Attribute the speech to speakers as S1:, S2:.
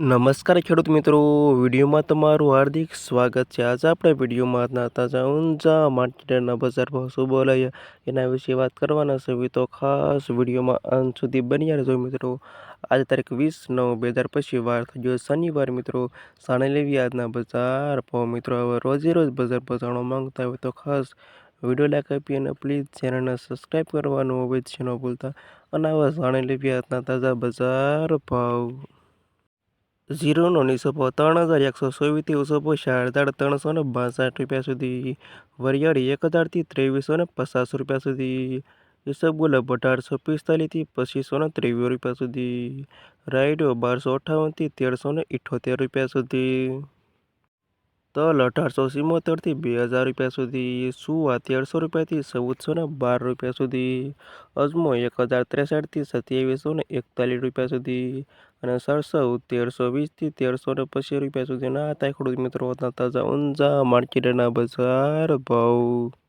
S1: નમસ્કાર ખેડૂત મિત્રો, વિડીયોમાં તમારું હાર્દિક સ્વાગત છે. આજે આપણે વિડીયોમાં આજના તાજા ઊંઝા માર્કેટના બજાર ભાવ શું બોલાય, એના વિશે વાત કરવાના છે. તો ખાસ વિડીયોમાં અંત સુધી બન્યા રહેજો મિત્રો. આજે તારીખ વીસ નવ બે હજાર પછી વાર થઈ ગયો શનિવાર મિત્રો. સાણે લેવી આજના બજાર ભાવ મિત્રો. હવે રોજે રોજ બજાર જાણવા માંગતા હોય તો ખાસ વીડિયો લાઈક આપી અને પ્લીઝ ચેનલને સબસ્ક્રાઈબ કરવાનું છે ન ભૂલતા. અને હવે જાણી લેવી આજના તાજા બજાર ભાવ ઝીરોનો ભાવ ત્રણ હજાર એકસો ચોવીસથી ભાવ ચાર હજાર ત્રણસો ને બાસઠ રૂપિયા સુધી. વરિયાળી એક હજારથી ત્રેવીસો ને પચાસ રૂપિયા સુધી. ઈસબગુલ અઢારસો પિસ્તાલીસથી પચીસો ને ત્રેવીસ રૂપિયા સુધી. રાયડો બારસો અઠ્ઠાવનથી તેરસો ને ઇઠ્ઠોતેર રૂપિયા સુધી. તલ અઢારસો ચુમ્મોતેરથી બે હજાર રૂપિયા સુધી, સુવા તેરસો રૂપિયાથી ચૌદસો ને બાર રૂપિયા સુધી, અજમો એક હજાર ત્રેસઠથી સત્યાવીસો ને એકતાલીસ રૂપિયા સુધી અને સરસવ તેરસો વીસથી તેરસો ને પચીસ રૂપિયા સુધીના હતા ખેડૂત મિત્રો તાજા ઊંઝા માર્કેટના બજાર ભાવ.